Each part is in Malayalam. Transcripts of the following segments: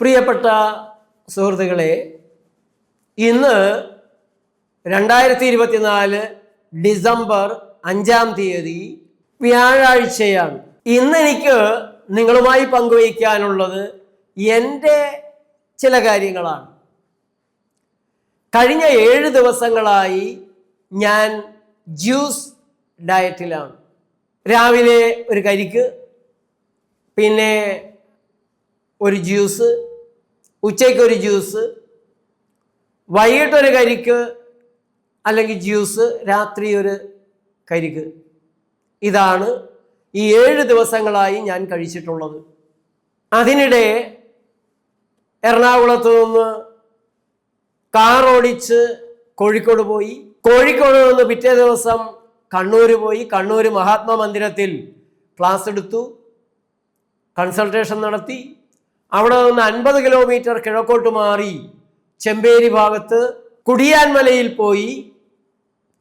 പ്രിയപ്പെട്ട സുഹൃത്തുക്കളെ ഇന്ന് രണ്ടായിരത്തി ഇരുപത്തിനാല് ഡിസംബർ അഞ്ചാം തീയതി വ്യാഴാഴ്ചയാണ്. ഇന്ന് എനിക്ക് നിങ്ങളുമായി പങ്കുവയ്ക്കാനുള്ളത് എന്റെ ചില കാര്യങ്ങളാണ്. കഴിഞ്ഞ ഏഴ് ദിവസങ്ങളായി ഞാൻ ജ്യൂസ് ഡയറ്റിലാണ്. രാവിലെ ഒരു കരിക്ക് പിന്നെ ഒരു ജ്യൂസ് ഉച്ചയ്ക്ക് ഒരു ജ്യൂസ് വൈകിട്ടൊരു കരിക്ക് അല്ലെങ്കിൽ ജ്യൂസ് രാത്രി ഒരു കരിക്ക്. ഇതാണ് ഈ ഏഴ് ദിവസങ്ങളായി ഞാൻ കഴിച്ചിട്ടുള്ളത്. അതിനിടെ എറണാകുളത്ത് നിന്ന് കാർ ഓടിച്ച് കോഴിക്കോട് പോയി. കോഴിക്കോട് നിന്ന് പിറ്റേ ദിവസം കണ്ണൂർ പോയി. കണ്ണൂർ മഹാത്മാ മന്ദിരത്തിൽ ക്ലാസ് എടുത്തു. കൺസൾട്ടേഷൻ നടത്തി. അവിടെ നിന്ന് അൻപത് കിലോമീറ്റർ കിഴക്കോട്ട് മാറി ചെമ്പേരി ഭാഗത്ത് കുടിയാൻമലയിൽ പോയി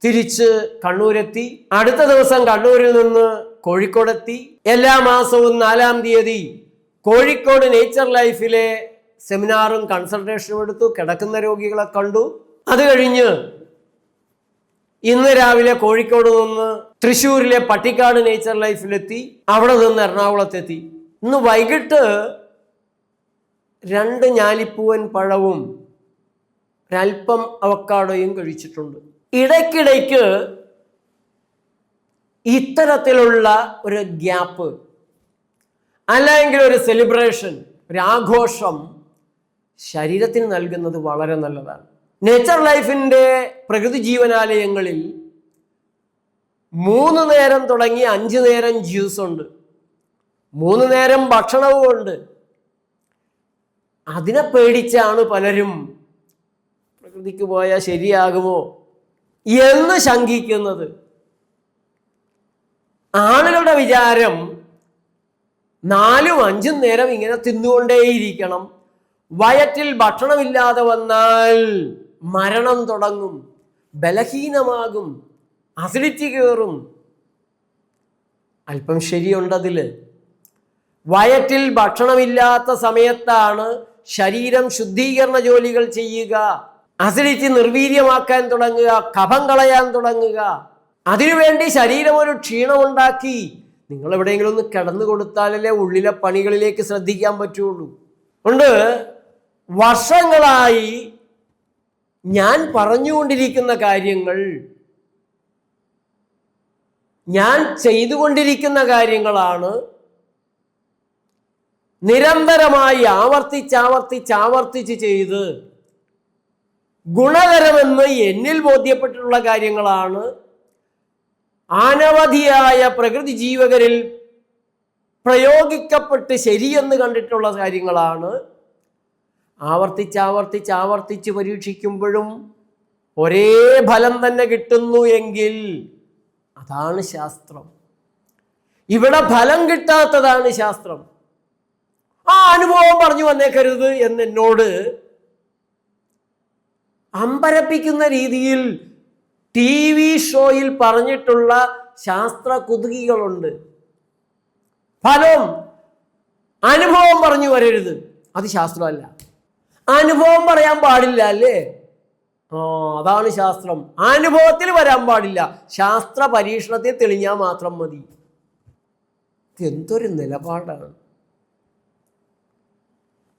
തിരിച്ച് കണ്ണൂരെത്തി. അടുത്ത ദിവസം കണ്ണൂരിൽ നിന്ന് കോഴിക്കോടെത്തി. എല്ലാ മാസവും നാലാം തീയതി കോഴിക്കോട് നേച്ചർ ലൈഫിലെ സെമിനാറും കൺസൾട്ടേഷനും എടുത്തു. കിടക്കുന്ന രോഗികളെ കണ്ടു. അത് കഴിഞ്ഞ് ഇന്ന് രാവിലെ കോഴിക്കോട് നിന്ന് തൃശ്ശൂരിലെ പട്ടിക്കാട് നേച്ചർ ലൈഫിലെത്തി അവിടെ നിന്ന് എറണാകുളത്തെത്തി. ഇന്ന് വൈകിട്ട് രണ്ട് ഞാലിപ്പൂവൻ പഴവും ഒരൽപ്പം അവക്കാടോയും കഴിച്ചിട്ടുണ്ട്. ഇടയ്ക്കിടയ്ക്ക് ഇത്തരത്തിലുള്ള ഒരു ഗ്യാപ്പ് അല്ലെങ്കിൽ ഒരു സെലിബ്രേഷൻ ഒരു ആഘോഷം ശരീരത്തിന് നൽകുന്നത് വളരെ നല്ലതാണ്. നേച്ചർ ലൈഫിന്റെ പ്രകൃതി ജീവനാലയങ്ങളിൽ മൂന്ന് നേരം തുടങ്ങി അഞ്ച് നേരം ജ്യൂസ് ഉണ്ട്. മൂന്ന് നേരം ഭക്ഷണവും ഉണ്ട് അതിനെ പേടിച്ചാണ് പലരും പ്രകൃതിക്ക് പോയാൽ ശരിയാകുമോ എന്ന് ശങ്കിക്കുന്നത്. ആളുകളുടെ വിചാരം നാലും അഞ്ചും നേരം ഇങ്ങനെ തിന്നുകൊണ്ടേയിരിക്കണം. വയറ്റിൽ ഭക്ഷണമില്ലാതെ വന്നാൽ മരണം തുടങ്ങും ബലഹീനമാകും അസിഡിറ്റി കയറും അല്പം ശരിയുണ്ടതിൽ വയറ്റിൽ ഭക്ഷണമില്ലാത്ത സമയത്താണ് ശരീരം ശുദ്ധീകരണ ജോലികൾ ചെയ്യുക അസിഡിറ്റി നിർവീര്യമാക്കാൻ തുടങ്ങുക കഫം കളയാൻ തുടങ്ങുക. അതിനുവേണ്ടി ശരീരം ഒരു ക്ഷീണമുണ്ടാക്കി. നിങ്ങൾ എവിടെയെങ്കിലും ഒന്ന് കിടന്നു കൊടുത്താലല്ലേ ഉള്ളിലെ പണികളിലേക്ക് ശ്രദ്ധിക്കാൻ പറ്റുള്ളൂ. ഉണ്ട്. വർഷങ്ങളായി ഞാൻ പറഞ്ഞുകൊണ്ടിരിക്കുന്ന കാര്യങ്ങൾ ഞാൻ ചെയ്തുകൊണ്ടിരിക്കുന്ന കാര്യങ്ങളാണ് നിരന്തരമായി ആവർത്തിച്ചാവർത്തിച്ചാവർത്തിച്ച് ആവർത്തിച്ച് ആവർത്തിച്ച് ചെയ്ത് ഗുണകരമെന്ന് എന്നിൽ ബോധ്യപ്പെട്ടിട്ടുള്ള കാര്യങ്ങളാണ്. അനവധിയായ പ്രകൃതി ജീവകരിൽ പ്രയോഗിക്കപ്പെട്ട് ശരിയെന്ന് കണ്ടിട്ടുള്ള കാര്യങ്ങളാണ്. ആവർത്തിച്ച് ആവർത്തിച്ച് ആവർത്തിച്ച് പരീക്ഷിക്കുമ്പോഴും ഒരേ ഫലം തന്നെ കിട്ടുന്നു എങ്കിൽ അതാണ് ശാസ്ത്രം. ഇവിടെ ഫലം കിട്ടാത്തതാണ് ശാസ്ത്രം. ആ അനുഭവം പറഞ്ഞു വന്നേക്കരുത് എന്ന് എന്നോട് അമ്പരപ്പിക്കുന്ന രീതിയിൽ ടി വി ഷോയിൽ പറഞ്ഞിട്ടുള്ള ശാസ്ത്ര കുതുകികളുണ്ട്. ഫലം അനുഭവം പറഞ്ഞു വരരുത്. അത് ശാസ്ത്രമല്ല. അനുഭവം പറയാൻ പാടില്ല അല്ലേ? ആ അതാണ് ശാസ്ത്രം. അനുഭവത്തിൽ വരാൻ പാടില്ല. ശാസ്ത്ര പരീക്ഷണത്തിൽ തെളിഞ്ഞാൽ മാത്രം മതി. എന്തൊരു നിലപാടാണ്?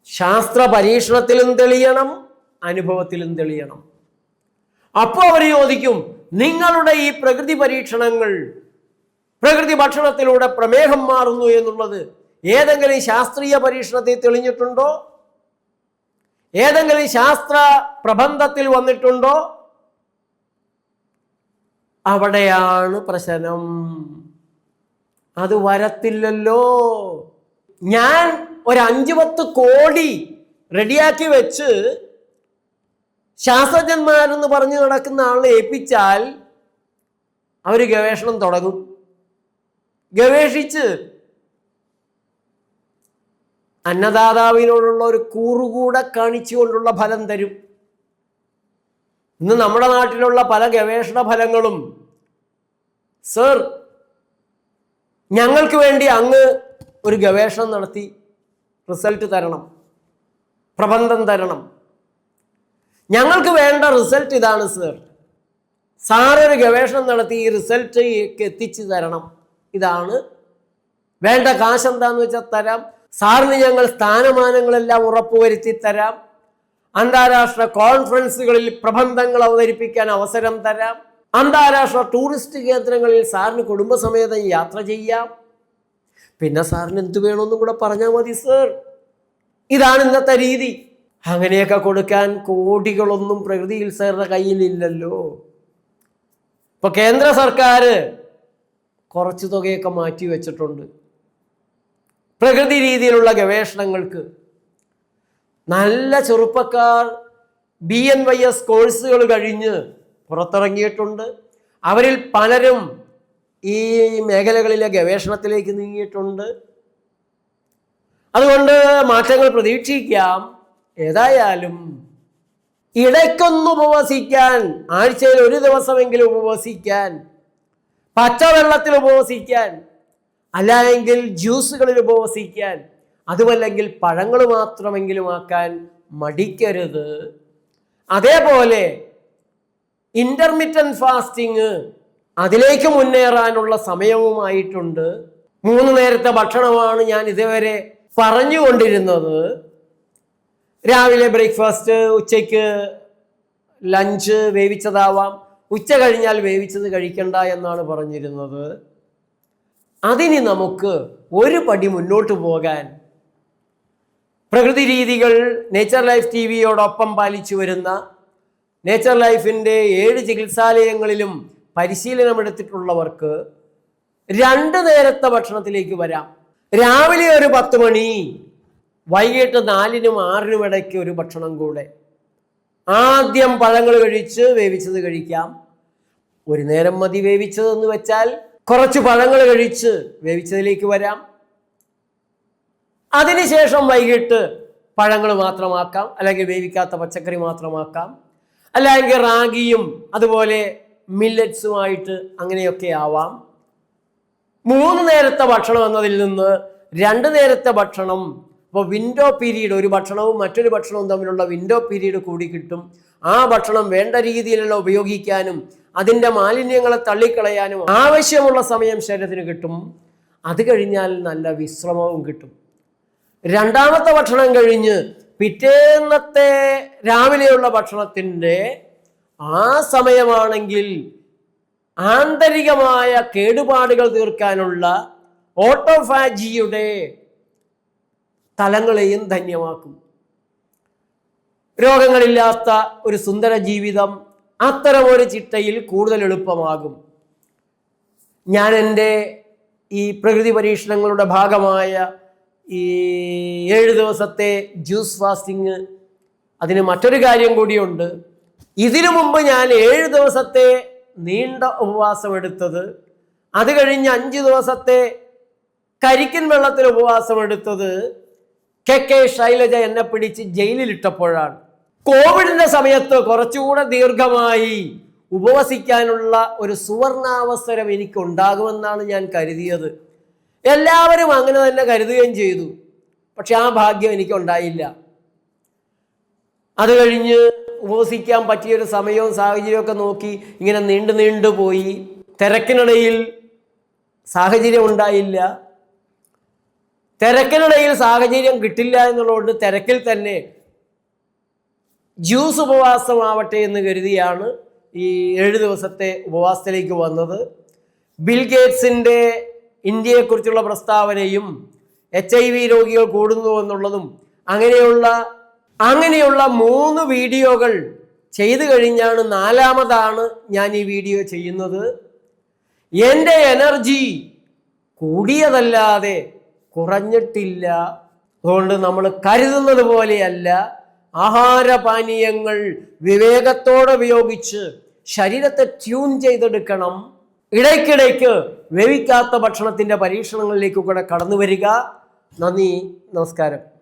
ശാസ്ത്ര പരീക്ഷണത്തിലും തെളിയണം അനുഭവത്തിലും തെളിയണം. അപ്പോൾ അവർ ചോദിക്കും നിങ്ങളുടെ ഈ പ്രകൃതി പരീക്ഷണങ്ങൾ പ്രകൃതി ഭക്ഷണത്തിലൂടെ പ്രമേഹം മാറുന്നു എന്നുള്ളത് ഏതെങ്കിലും ശാസ്ത്രീയ പരീക്ഷണത്തിൽ തെളിഞ്ഞിട്ടുണ്ടോ? ഏതെങ്കിലും ശാസ്ത്ര പ്രബന്ധത്തിൽ വന്നിട്ടുണ്ടോ? അവിടെയാണ് പ്രശ്നം. അത് വരത്തില്ലല്ലോ. ഞാൻ ഒരു അഞ്ചു പത്ത് കോടി റെഡിയാക്കി വെച്ച് ശാസ്ത്രജ്ഞന്മാരെന്ന് പറഞ്ഞു നടക്കുന്ന ആളെ ഏൽപ്പിച്ചാൽ അവർ ഗവേഷണം തുടങ്ങും. ഗവേഷിച്ച് അന്നദാതാവിനോടുള്ള ഒരു കൂറുകൂടെ കാണിച്ചുകൊണ്ടുള്ള ഫലം തരും. ഇന്ന് നമ്മുടെ നാട്ടിലുള്ള പല ഗവേഷണ ഫലങ്ങളും സർ ഞങ്ങൾക്ക് വേണ്ടി അങ്ങ് ഒരു ഗവേഷണം നടത്തി. റിസൾട്ട് തരണം. പ്രബന്ധം തരണം. ഞങ്ങൾക്ക് വേണ്ട റിസൾട്ട് ഇതാണ് സർ സാറൊരു ഗവേഷണം നടത്തി ഈ റിസൾട്ട് എത്തിച്ചു തരണം. ഇതാണ്. വേണ്ട കാശ് എന്താന്ന് വെച്ചാൽ തരാം സാറിന് ഞങ്ങൾ സ്ഥാനമാനങ്ങളെല്ലാം ഉറപ്പുവരുത്തി തരാം. അന്താരാഷ്ട്ര കോൺഫറൻസുകളിൽ പ്രബന്ധങ്ങൾ അവതരിപ്പിക്കാൻ അവസരം തരാം. അന്താരാഷ്ട്ര ടൂറിസ്റ്റ് കേന്ദ്രങ്ങളിൽ സാറിന് കുടുംബസമേതം യാത്ര ചെയ്യാം. പിന്നെ സാറിന് എന്ത് വേണമെന്നും കൂടെ പറഞ്ഞാൽ മതി സർ. ഇതാണ് ഇന്നത്തെ രീതി. അങ്ങനെയൊക്കെ കൊടുക്കാൻ കോടികളൊന്നും പ്രകൃതിയിൽ സാറിന്റെ കയ്യിലില്ലല്ലോ. ഇപ്പൊ കേന്ദ്ര സർക്കാർ കുറച്ച് തുകയൊക്കെ മാറ്റി വെച്ചിട്ടുണ്ട്. പ്രകൃതി രീതിയിലുള്ള ഗവേഷണങ്ങൾക്ക്. നല്ല ചെറുപ്പക്കാർ ബി എൻ വൈ എസ് കോഴ്സുകൾ കഴിഞ്ഞ് പുറത്തിറങ്ങിയിട്ടുണ്ട്. അവരിൽ പലരും ഈ മേഖലകളിലെ ഗവേഷണത്തിലേക്ക് നീങ്ങിയിട്ടുണ്ട്. അതുകൊണ്ട് മാറ്റങ്ങൾ പ്രതീക്ഷിക്കാം. ഏതായാലും ഇടയ്ക്കൊന്ന് ഉപവസിക്കാൻ ആഴ്ചയിൽ ഒരു ദിവസമെങ്കിലും ഉപവസിക്കാൻ പച്ചവെള്ളത്തിൽ ഉപവസിക്കാൻ അല്ലെങ്കിൽ ജ്യൂസുകളിൽ ഉപവസിക്കാൻ അതുമല്ലെങ്കിൽ പഴങ്ങൾ മാത്രമെങ്കിലും ആക്കാൻ മടിക്കരുത്. അതേപോലെ ഇന്റർമീഡിയറ്റ് ഫാസ്റ്റിംഗ് അതിലേക്ക് മുന്നേറാനുള്ള സമയവുമായിട്ടുണ്ട്. മൂന്ന് നേരത്തെ ഭക്ഷണമാണ് ഞാൻ ഇതുവരെ പറഞ്ഞുകൊണ്ടിരുന്നത്. രാവിലെ ബ്രേക്ക്ഫാസ്റ്റ് ഉച്ചയ്ക്ക് ലഞ്ച് വേവിച്ചതാവാം. ഉച്ച കഴിഞ്ഞാൽ വേവിച്ചത് കഴിക്കണ്ട എന്നാണ് പറഞ്ഞിരുന്നത്. അതിന് നമുക്ക് ഒരു പടി മുന്നോട്ട് പോകാൻ പ്രകൃതി രീതികൾ നേച്ചർ ലൈഫ് ടി വിയോടൊപ്പം പാലിച്ചു വരുന്ന നേച്ചർ ലൈഫിന്റെ ഏഴ് ചികിത്സാലയങ്ങളിലും പരിശീലനമെടുത്തിട്ടുള്ളവർക്ക് രണ്ട് നേരത്തെ ഭക്ഷണത്തിലേക്ക് വരാം. രാവിലെ ഒരു പത്ത് മണി വൈകിട്ട് നാലിനും ആറിനും ഇടയ്ക്ക് ഒരു ഭക്ഷണം കൂടെ. ആദ്യം പഴങ്ങൾ കഴിച്ച് വേവിച്ചത് കഴിക്കാം. ഒരു നേരം മതി വേവിച്ചതെന്ന് വെച്ചാൽ കുറച്ച് പഴങ്ങൾ കഴിച്ച് വേവിച്ചതിലേക്ക് വരാം. അതിനുശേഷം വൈകിട്ട് പഴങ്ങൾ മാത്രമാക്കാം. അല്ലെങ്കിൽ വേവിക്കാത്ത പച്ചക്കറി മാത്രമാക്കാം. അല്ലെങ്കിൽ റാഗിയും അതുപോലെ മില്ലറ്റ്സുമായിട്ട് അങ്ങനെയൊക്കെ ആവാം. മൂന്ന് നേരത്തെ ഭക്ഷണം എന്നതിൽ നിന്ന് രണ്ട് നേരത്തെ ഭക്ഷണം. ഇപ്പോൾ വിൻഡോ പീരീഡ് ഒരു ഭക്ഷണവും മറ്റൊരു ഭക്ഷണവും തമ്മിലുള്ള വിൻഡോ പീരീഡ് കൂടി കിട്ടും. ആ ഭക്ഷണം വേണ്ട രീതിയിലുള്ള ഉപയോഗിക്കാനും അതിന്റെ മാലിന്യങ്ങളെ തള്ളിക്കളയാനും ആവശ്യമുള്ള സമയം ശരീരത്തിന് കിട്ടും. അത് കഴിഞ്ഞാൽ നല്ല വിശ്രമവും കിട്ടും. രണ്ടാമത്തെ ഭക്ഷണം കഴിഞ്ഞ് പിറ്റേന്നത്തെ രാവിലെയുള്ള ഭക്ഷണത്തിന്റെ ആ സമയമാണെങ്കിൽ ആന്തരികമായ കേടുപാടുകൾ തീർക്കാനുള്ള ഓട്ടോഫാജിയുടെ തലങ്ങളെയും ധന്യമാക്കും. രോഗങ്ങളില്ലാത്ത ഒരു സുന്ദര ജീവിതം അത്തരം ഒരു ചിട്ടയിൽ കൂടുതൽ എളുപ്പമാകും. ഞാൻ എന്റെ ഈ പ്രകൃതി പരീക്ഷണങ്ങളുടെ ഭാഗമായ ഈ ഏഴ് ദിവസത്തെ ജ്യൂസ് ഫാസ്റ്റിങ് അതിന് മറ്റൊരു കാര്യം കൂടിയുണ്ട്. ഇതിനു മുമ്പ് ഞാൻ ഏഴ് ദിവസത്തെ നീണ്ട ഉപവാസം എടുത്തത്. അത് കഴിഞ്ഞ് അഞ്ച് ദിവസത്തെ കരിക്കൻ വെള്ളത്തിൽ ഉപവാസം എടുത്തത്. കെ കെ ശൈലജ എന്നെ പിടിച്ച് ജയിലിലിട്ടപ്പോഴാണ്. കോവിഡിന്റെ സമയത്ത് കുറച്ചുകൂടെ ദീർഘമായി ഉപവസിക്കാനുള്ള ഒരു സുവർണാവസരം എനിക്ക് ഉണ്ടാകുമെന്നാണ് ഞാൻ കരുതിയത്. എല്ലാവരും അങ്ങനെ തന്നെ കരുതുകയും ചെയ്തു. പക്ഷെ ആ ഭാഗ്യം എനിക്കുണ്ടായില്ല. അത് കഴിഞ്ഞ് ഉപവസിക്കാൻ പറ്റിയൊരു സമയവും സാഹചര്യമൊക്കെ നോക്കി ഇങ്ങനെ നീണ്ടു നീണ്ടു പോയി. തിരക്കിനിടയിൽ സാഹചര്യം ഉണ്ടായില്ല. തിരക്കിനിടയിൽ സാഹചര്യം കിട്ടില്ല എന്നുള്ളതുകൊണ്ട് തിരക്കിൽ തന്നെ ജ്യൂസ് ഉപവാസമാവട്ടെ എന്ന് കരുതിയാണ് ഈ ഏഴ് ദിവസത്തെ ഉപവാസത്തിലേക്ക് വന്നത്. ബിൽ ഗേറ്റ്സിന്റെ ഇന്ത്യയെക്കുറിച്ചുള്ള പ്രസ്താവനയും എച്ച് ഐ വി രോഗികൾ കൂടുന്നു എന്നുള്ളതും അങ്ങനെയുള്ള അങ്ങനെയുള്ള മൂന്ന് വീഡിയോകൾ ചെയ്തു കഴിഞ്ഞാണ് നാലാമതാണ് ഞാൻ ഈ വീഡിയോ ചെയ്യുന്നത്. എന്റെ എനർജി കൂടിയതല്ലാതെ കുറഞ്ഞിട്ടില്ല. അതുകൊണ്ട് നമ്മൾ കരുതുന്നത് പോലെയല്ല. ആഹാരപാനീയങ്ങൾ വിവേകത്തോടെ ഉപയോഗിച്ച് ശരീരത്തെ ട്യൂൺ ചെയ്തെടുക്കണം. ഇടയ്ക്കിടയ്ക്ക് വേവിക്കാത്ത ഭക്ഷണത്തിന്റെ പരീക്ഷണങ്ങളിലേക്ക് കൂടെ കടന്നു വരിക. നന്ദി നമസ്കാരം.